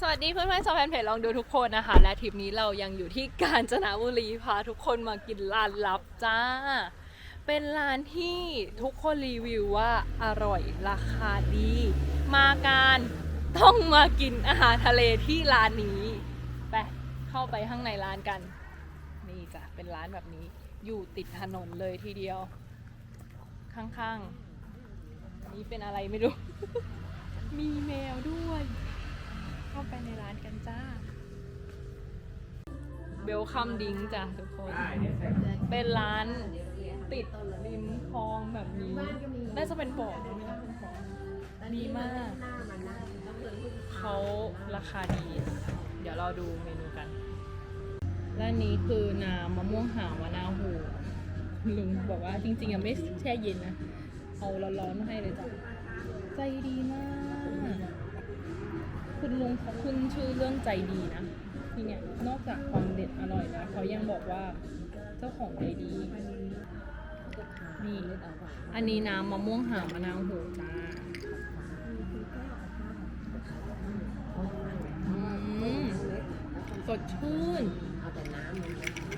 สวัสดีเพื่อนๆชาวแฟนเพจลองดูทุกคนนะคะ และทริปนี้เรายังอยู่ที่กาญจนบุรีพาทุกคนมากินร้านลับจ้า เป็นร้านที่ทุกคนรีวิวว่าอร่อยราคาดี มาการต้องมากินอาหารทะเลที่ร้านนี้ไปเข้าไปข้างในร้านกัน นี่จ้ะเป็นร้านแบบนี้อยู่ติดถนนเลยทีเดียว ข้างๆ นี่เป็นอะไรไม่รู้ มีแมวด้วย ไปในร้านกันจ้าเบลคัมดิงจ้ะทุกคน เป็นร้านติดริมคลองแบบนี้ น่าจะเป็นบ่อม่น่าเป็นคลองดีมาก เขาราคาดี เดี๋ยวเราดูเมนูกัน และนี้คือน้ำมะม่วงหาวมะนาวหูลุงบอกว่าจริงๆยังไม่แช่เย็นนะ เอาร้อนๆมาให้เลยจ้ะ ใจดีมาก คุณลุงเขาขึ้นชื่อเรื่องใจดีนะที่เนี่ยนอกจากความเด็ดอร่อยแล้วเขายังบอกว่าเจ้าของใจดีนี่อันนี้น้ำมะม่วงหามะนาวโหจ้าสดชื่น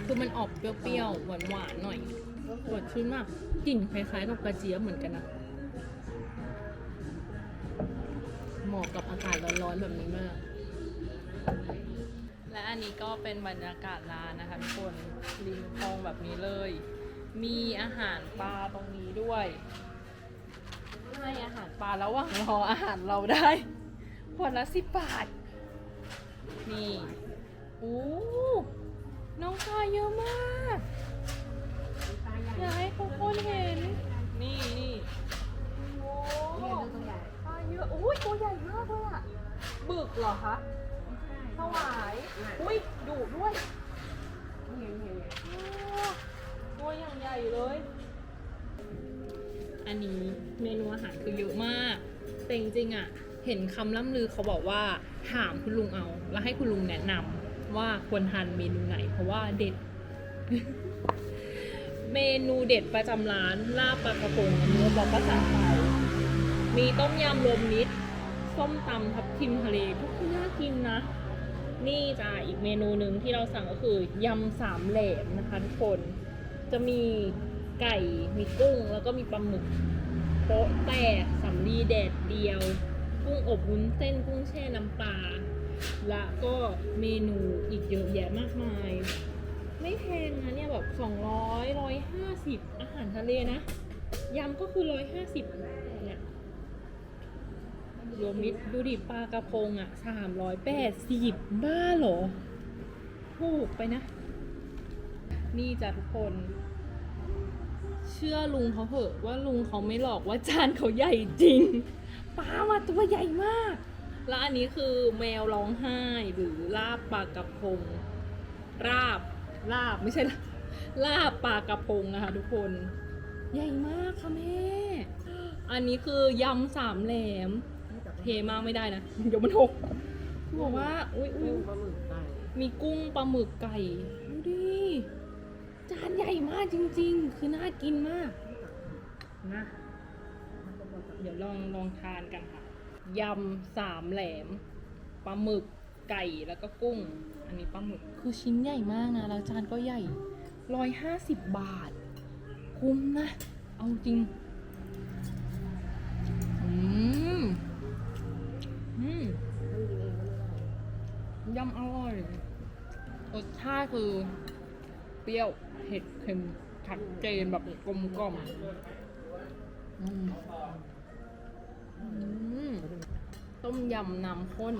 คือมันออกเปรี้ยวๆ หวานๆ หน่อย สดชื่นมาก กลิ่นคล้ายๆ กับกระเจี๊ยบเหมือนกันนะ มาะกับอากาศร้อนๆแบบนี้มาก และอันนี้ก็เป็นบรรยากาศร้านนะคะทุกคนริมคลองแบบนี้เลย มีอาหารปลาตรงนี้ด้วยให้อาหารปลาแล้วว่างรออาหารเราได้ขวดละสิบบาท นี่โอ้น้องปลาเยอะมากอยากให้ทุกคนเห็นนี่โอ้ปลาเยอะอุ้ยตัวใหญ่มากเลยอะบึกเหรอคะถวายอุ้ยดุด้วยโอ้ตัวอย่างใหญ่เลย อันนี้เมนูอาหารคือเยอะมาก แต่จริงๆอะเห็นคำล่ำลือเขาบอกว่าถามคุณลุงเอา แล้วให้คุณลุงแนะนำว่าควรทานเมนูไหน เพราะว่าเด็ด เมนูเด็ดประจำร้านลาบปลากระพงอันนี้บอกภาษาไทย มีต้มยำรวมมิตรส้มตำทับทิมทะเลก็คือน่ากินนะ นี่จ้ะอีกเมนูหนึ่งที่เราสั่งก็คือยำสามแหลมนะคะทุกคน จะมีไก่มีกุ้งแล้วก็มีปลาหมึกโป๊ะแตกสำลีแดดเดียว กุ้งอบวุ้นเส้นกุ้งแช่น้ำปลาและก็เมนูอีกเยอะแยะมากมาย ไม่แพงนะเนี่ยแบบสองร้อยร้อยห้าสิบอาหารทะเลนะยำก็คือร้อยห้าสิบเนี่ย รวมมิตรดูดิปลากระพงอะสามร้อยแปดสิบบ้าเหรอถูกไปนะ นี่จ้ะทุกคน เชื่อลุงเขาเถอะว่าลุงเขาไม่หลอกว่าจานเขาใหญ่จริงปลามาตัวใหญ่มาก แล้วอันนี้คือแมวร้องไห้หรือลาบปลากระพง ราบลาบไม่ใช่ลาบลาบปลากระพงนะคะทุกคน ใหญ่มากค่ะแม่ อันนี้คือยำสามแหลม เทมากไม่ได้นะ เดี๋ยวมันหกบอกว่าอุ้ยอุ้ยมีกุ้งปลาหมึกไก่ดูดิจานใหญ่มากจริง ๆ คือน่ากินมากนะเดี๋ยวลองลองทานกันค่ะยำสามแหลมปลาหมึกไก่แล้วก็กุ้ง อันนี้ปลาหมึกคือชิ้นใหญ่มากนะแล้วจานก็ใหญ่ร้อยห้าสิบบาท คุ้มนะ เอาจริง ยำอร่อย รสชาติคือ เปรี้ยวเผ็ดเค็มชัดเจนแบบกลมกล่อมอืมอืมต้มยำน้ำข้น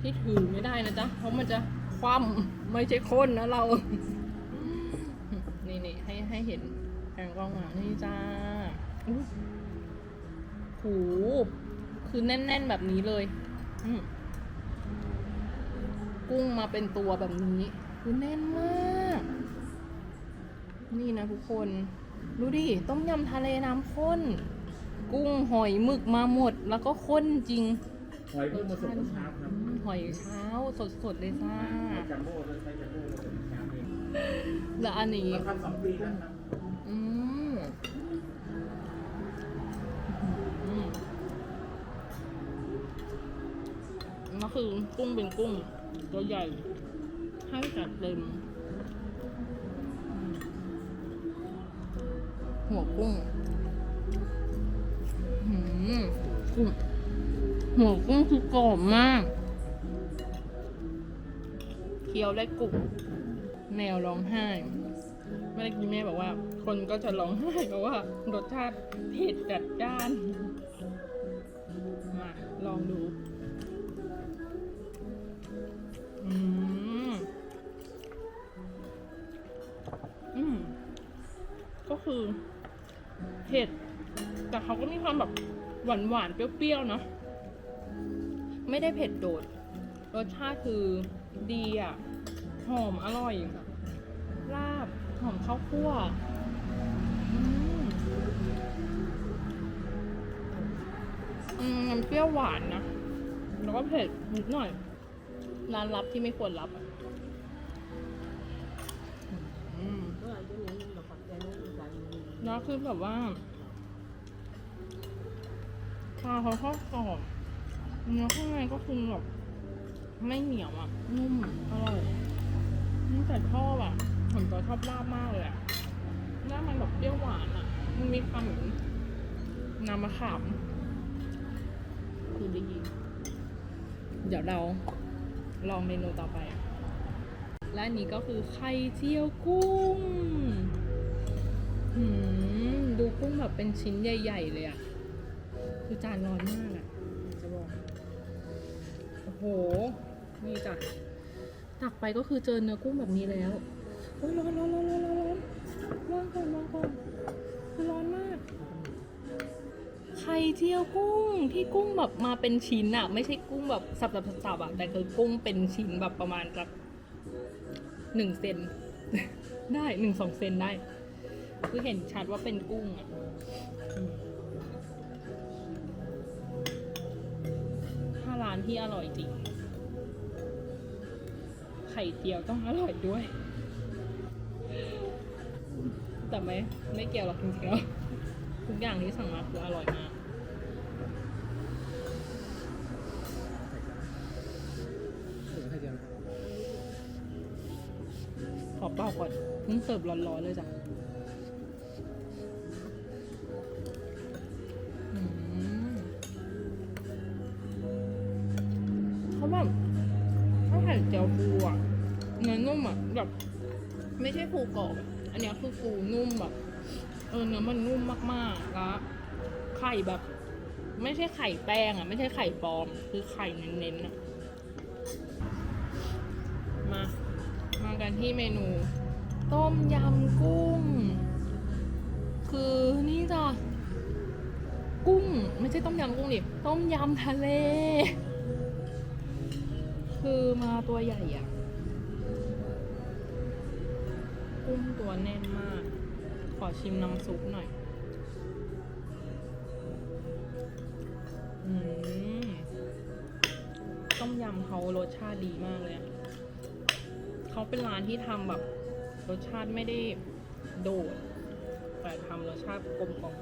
ที่ถือไม่ได้นะจ๊ะ เพราะมันจะคว่ำไม่ใช่ข้นนะเรา นี่นี่ให้ให้เห็นแกงกล้องอะนี่จ้าอุ๊ยหูคือแน่น ๆ แบบนี้เลย อืม กุ้งมาเป็นตัวแบบนี้คือแน่นมาก นี่นะทุกคน ดูดิ ต้มยำทะเลน้ำข้น กุ้งหอยหมึกมาหมด แล้วก็ข้นจริง หอยเพิ่งมาส่งเมื่อเช้าครับอืมหอยเช้าสดๆเลยจ้าจัมโบ้เลยใช้จัมโบ้มาส่งเมื่อเช้าเองแล้วอันนี้เราทำสองปีแล้วครับ อืมอืม ก็คือกุ้งเป็นกุ้ง ตัวใหญ่ให้จัดเต็ม หัวกุ้งหืมกุ้งหัวกุ้งคือกรอบมาก เคี้ยวได้กรุบแนวร้องไห้เมื่อกี้แม่บอกว่า คนก็จะร้องไห้เพราะว่ารสชาติเผ็ดจัดจ้าน ความแบบหวานหวานๆเปรี้ยวๆเนาะไม่ได้เผ็ดโดด รสชาติคือดีอะ หอมอร่อยลาบหอมข้าวคั่วอืมอืมมันเปรี้ยวหวานนะ แล้วก็เผ็ดนิดหน่อยร้านลับที่ไม่ควรรับอะอืมแล้วคือแบบว่าปลาเขาทอดกรอบเนื้อข้างในก็คือแบบไม่เหนียวอะ นุ่มอร่อยนี่แต่ชอบอะผมก็ชอบลาบมากเลยอะลาบมันแบบเปรี้ยวหวานอะ มันมีความเหมือนน้ำมะขามคือดีเดี๋ยวเราลองเมนูต่อไป และนนี้ก็คือไข่เจียวกุ้ง ดูกุ้งแบบเป็นชิ้นใหญ่ ๆ เลยอะ คือจานร้อนมากอะจะบอก โอ้โห นี่จ้ะ ตักไปก็คือเจอเนื้อกุ้งแบบนี้แล้วโอ้ยร้อนร้อนร้อนร้อนร้อนร้อนก่อนร้อนก่อนคือร้อนมาก ไข่เจียวกุ้งที่กุ้งแบบมาเป็นชิ้นอะไม่ใช่กุ้งแบบสับสับสับอะแต่คือกุ้งเป็นชิ้นแบบประมาณสักหนึ่งเซนได้หนึ่งสองเซนได้ คือเห็นชัดว่าเป็นกุ้งอะ ร้านที่อร่อยจริง ไข่เจียวต้องอร่อยด้วย แต่ไม่ไม่เกี่ยวหรอกจริงๆแล้วทุกอย่างที่สั่งมาคืออร่อยมากขอเป่าก่อนเพิ่งเสิร์ฟร้อนๆเลยจ้ะ เออเนื้อมันนุ่มมากๆแล้วไข่แบบ ไม่ใช่ไข่แป้งอะ ไม่ใช่ไข่ปลอม คือไข่เน้นๆอะมา มากันที่เมนู ต้มยำกุ้ง คือนี่จ้ะกุ้ง ไม่ใช่ต้มยำกุ้งดิต้มยำทะเล คือมาตัวใหญ่อะกุ้งตัวแน่นมาก ขอชิมน้ำซุปหน่อย อืม ต้มยำเขารสชาติดีมากเลยอะเขาเป็นร้านที่ทำแบบ รสชาติไม่ได้โดด แต่ทำรสชาติกลมกล่อม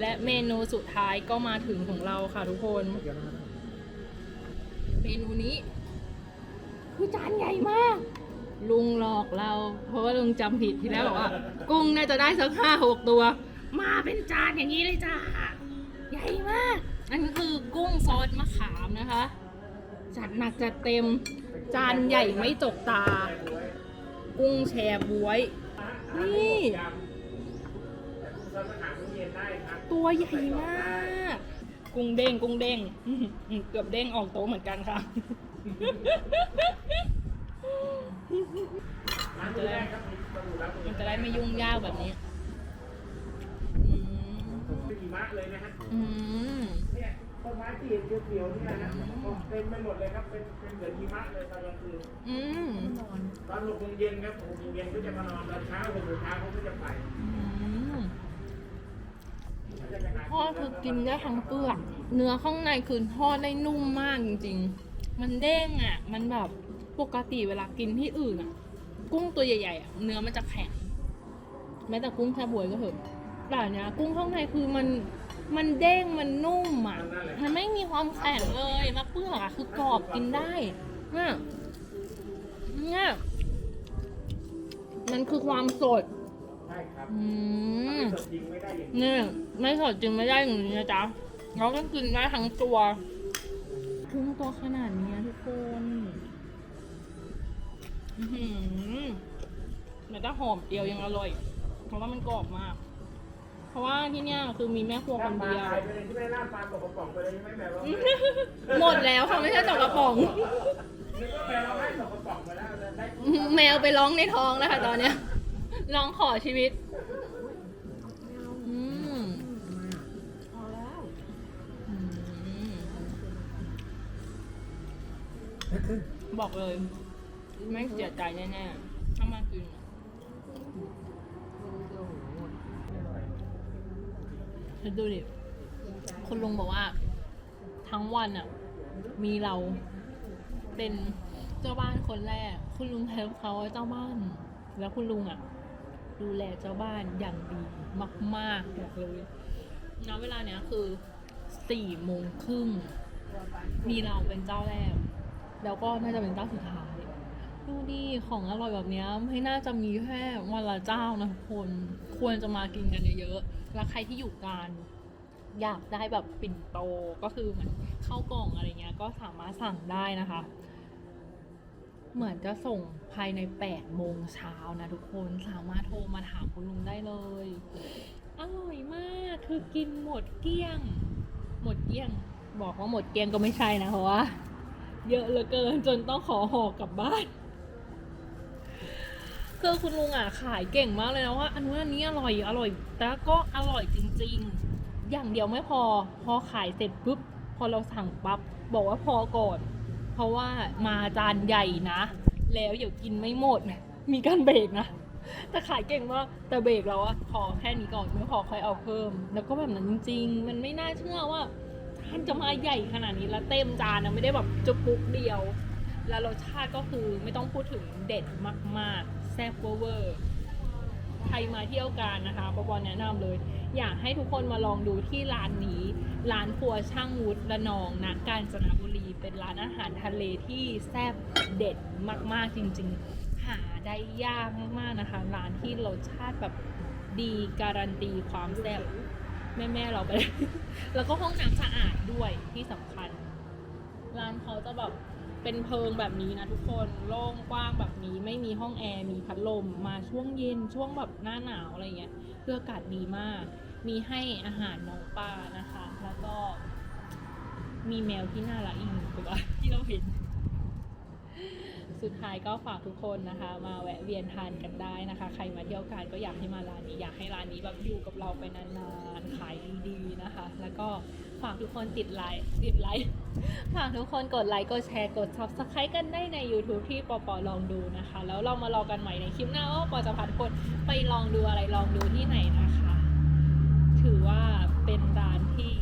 และเมนูสุดท้ายก็มาถึงของเราค่ะทุกคนเดี๋ยวนะครับเมนูนี้คือจานใหญ่มาก ลุงหลอกเรา เพราะว่าลุงจำผิดที่แล้วบอกว่า กุ้งน่าจะได้สักห้าหกตัว มาเป็นจานอย่างนี้เลยจ้าใหญ่มาก อันนี้คือกุ้งซอสมะขามนะคะ จัดหนักจัดเต็มจานใหญ่ไม่จกตา กุ้งแชร์บวย นี่ ตัวใหญ่มาก กุ้งเด้งกุ้งเด้ง เกือบเด้งออกโต๊ะเหมือนกันค่ะ ร้านแรกครับมีประตูรับมันจะได้ไม่ยุ่งยากแบบนี้อืมเป็นหิมะเลยนะฮะอืมเนี่ยต้นไม้ที่เห็นเขียวๆเนี่ยนะเต็มไปหมดเลยครับ เป็นเป็นเหมือนหิมะเลยตอนกลางคืนอืมตอนหกโมงเย็นครับหกโมงเย็นก็จะมานอนตอนเช้าหกโมงเช้าเขาก็จะไปอืมเขาจะไปหาทอดคือกินได้ทั้งเปลือก เนื้อข้างในคือทอดได้นุ่มมากจริง ๆ มันเด้งอะ มันแบบ ปกติเวลากินที่อื่นอะ กุ้งตัวใหญ่ๆอะเนื้อมันจะแข็งแม้แต่กุ้งแค่บวยก็เถอะแต่เนี้ยกุ้งข้างในคือมันมันเด้งมันนุ่มอะมันไม่มีความแข็งเลยมะเปื้อกอะคือกรอบกินได้เนี่ยเนี่ยมันคือความสดนี่ไม่สดจริงไม่ได้อย่างนี้นะจ๊ะเราก็กินได้ทั้งตัวครึ่งตัวขนาดนี้ อื้อหือแต่ถ้าหอมเดียวยังอร่อย เพราะว่ามันกรอบมาก เพราะว่าที่เนี้ยคือมีแม่ครัวคถ้านปลาเดียวตายไปเลยที่ไม่ล่าปลาตกกระป๋องไปเลยใช่ไหมแมวเราหมดแล้วค่ะไม่ใช่ตกกระป๋อง นึกว่าแมวเราให้ตกกระป๋องไปแล้วได้แมวไปร้องในท้องแล้วค่ะตอนเนี้ยร้องขอชีวิตอืมพอแล้วอืมบอกเลย ไม่เสียใจแน่ๆถ้ามากินอะคิดดูดิคุณลุงบอกว่า ทั้งวันอะ มีเราเป็นเจ้าบ้านคนแรก คุณลุงแทนเขาว่าเจ้าบ้าน แล้วคุณลุงอะ ดูแลเจ้าบ้านอย่างดีมากๆบอกเลยณเวลาเนี้ยคือสี่โมงครึ่งมีเราเป็นเจ้าแรก แล้วก็น่าจะเป็นเจ้าสุดท้าย ดูดิของอร่อยแบบนี้ไม่น่าจะมีแค่วันละเจ้านะทุกคนควรจะมากินกันเยอะๆแล้วใครที่อยู่การอยากได้แบบปิ่นโตก็คือเหมือนข้าวกล่องอะไรเงี้ยก็สามารถสั่งได้นะคะ เหมือนจะส่งภายใน8โมงเช้านะทุกคนสามารถโทรมาถามคุณลุงได้เลยอร่อยมากคือกินหมดเกลี้ยง หมดเกลี้ยง บอกว่าหมดเกลี้ยงก็ไม่ใช่นะเพราะว่าเยอะเหลือเกินจนต้องขอห่อกลับบ้าน คือคุณลุงอะขายเก่งมากเลยนะว่าอันนู้นอันนี้อร่อยอร่อยแต่ก็อร่อยจริง ๆ อย่างเดียวไม่พอ พอขายเสร็จปุ๊บพอเราสั่งปั๊บบอกว่าพอก่อน เพราะว่ามาจานใหญ่นะ แล้วเดี๋ยวกินไม่หมด มีการเบรกนะแต่ขายเก่งมากแต่เบรกเราอะพอแค่นี้ก่อนไม่พอค่อยเอาเพิ่ม แล้วก็แบบนั้นจริง ๆ มันไม่น่าเชื่อว่าจานจะมาใหญ่ขนาดนี้แล้วเต็มจานนะไม่ได้แบบจุกปุกเดียว แล้วรสชาติก็คือไม่ต้องพูดถึงเด็ดมากๆ แซ่บเวอร์ใครมาเที่ยวกันนะคะปอปอแนะนำเลย อยากให้ทุกคนมาลองดูที่ร้านนี้ ร้านครัวช่างวุฒิระนองนะกาญจนบุรีเป็นร้านอาหารทะเลที่แซ่บเด็ดมากๆจริง ๆ หาได้ยากมากๆนะคะ ร้านที่รสชาติแบบดีการันตีความแซ่บแม่ ๆ เราไป แล้วก็ห้องน้ำสะอาดด้วยที่สำคัญ ร้านเขาจะแบบ เป็นเพิงแบบนี้นะทุกคนโล่งกว้างแบบนี้ไม่มีห้องแอร์มีพัดลมมาช่วงเย็นช่วงแบบหน้าหนาวอะไรเงี้ยเพื่ออากาศดีมาก มีให้อาหารน้องปลานะคะ แล้วก็ มีแมวที่น่ารักอีกหนึ่งตัวที่เราเห็นสุดท้ายก็ฝากทุกคนนะคะ มาแวะเวียนทานกันได้นะคะ ใครมาเที่ยวกันก็อยากให้มาร้านนี้อยากให้ร้านนี้แบบอยู่กับเราไปนานๆขายดีๆนะคะ แล้วก็ ฝากทุกคนติดไลค์ติดไลค์ฝากทุกคนกดไลค์กดแชร์กด subscribe กันได้ใน YouTube ที่ปอปอลองดูนะคะ แล้วเรามาลอกันใหม่ในคลิปหน้าว่าปอจะพาทุกคนไปลองดูอะไรลองดูที่ไหนนะคะ ถือว่าเป็นร้านที่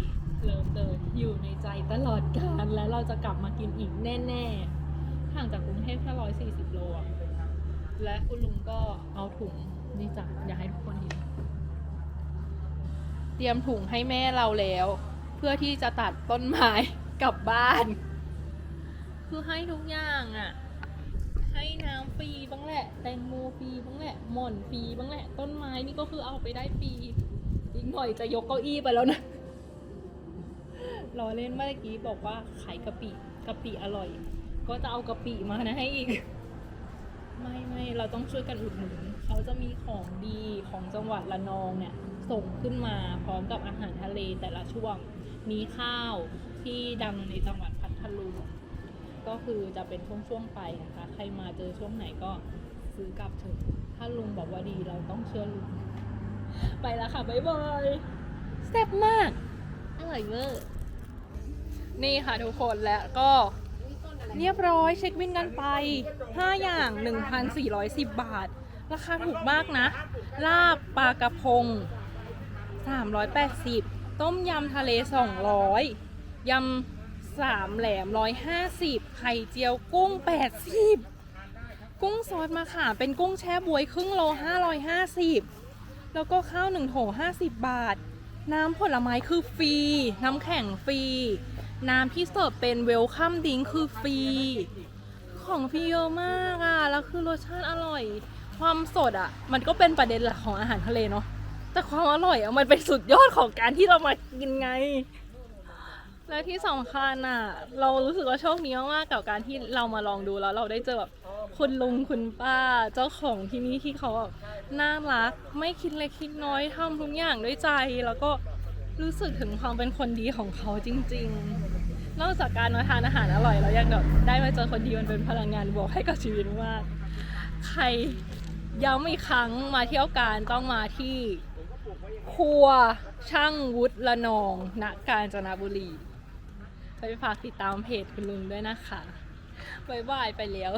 เลิฟเดินอยู่ในใจตลอดกาลและเราจะกลับมากินอีกแน่ๆห่างจากกรุงเทพแค่ร้อยสี่สิบโลและคุณลุงก็เอาถุงนี่จ้ะอยากให้ทุกคนเห็นเตรียมถุงให้แม่เราแล้ว เพื่อที่จะตัดต้นไม้กลับบ้าน คือให้ทุกอย่างอะ่ะ ให้น้ำฟรีบ้างแหละ แตงโมฟรีบ้างแหละ หม่อนฟรีบ้างแหละ ต้นไม้นี่ก็คือเอาไปได้ฟรีอีกหน่อยจะยกเก้าอี้ไปแล้วนะรอเล่นเมื่อกี้บอกว่าขายกะปิกะปิอร่อย ก็จะเอากะปิมานะให้อีก ไม่ไม่เราต้องช่วยกันอุดหนุนเขาจะมีของดีของจังหวัดระนองเนี่ย ส่งขึ้นมาพร้อมกับอาหารทะเลแต่ละช่วง มีข้าวที่ดังในจังหวัดพัทลุงก็คือจะเป็นช่วงๆไปนะคะ ใครมาเจอช่วงไหนก็ซื้อกลับเถอะถ้าลุงบอกว่าดีเราต้องเชื่อลุง ไปแล้วค่ะบ๊ายบายแซ่บมาก อร่อยเวอร์ นี่ค่ะทุกคนแล้วก็เรียบร้อยเช็คบินกันไป 5 อย่าง 1,410 บาท ราคาถูกมากนะ ลาบปลากระพง 380 ต้มยำทะเล 200ยำสามแหลม 150 ไข่เจียวกุ้ง 80 กุ้งซอสมะขามเป็นกุ้งแช่บวยครึ่งโล 550 แล้วก็ข้าวหนึ่งโถ50 บาท น้ำผลไม้คือฟรี น้ำแข็งฟรี น้ำที่เสิร์ฟเป็นเวลคัมดิงคือฟรี ของฟรีเยอะมากอะ แล้วคือรสชาติอร่อย ความสดอะ มันก็เป็นประเด็นหลักของอาหารทะเลเนาะ แต่ความอร่อยอะมันเป็นสุดยอดของการที่เรามากินไง และที่สำคัญอะ เรารู้สึกว่าโชคดีมากๆกับการที่เรามาลองดูแล้วเราได้เจอแบบคุณลุงคุณป้าเจ้าของที่นี่ที่เขาแบบน่ารัก ไม่คิดเล็กคิดน้อยทำทุกอย่างด้วยใจ แล้วก็รู้สึกถึงความเป็นคนดีของเขาจริง ๆ นอกจากการมาทานอาหารอร่อยแล้วยังแบบได้มาเจอคนดีมันเป็นพลังงานบวกให้กับชีวิตมาก ใครย้ำอีกครั้งมาเที่ยวการต้องมาที่ ครัวช่างวุฒิละนองณกาญจนบุรี ไปฝากติดตามเพจคุณลุงด้วยนะคะบายบายไปแล้ว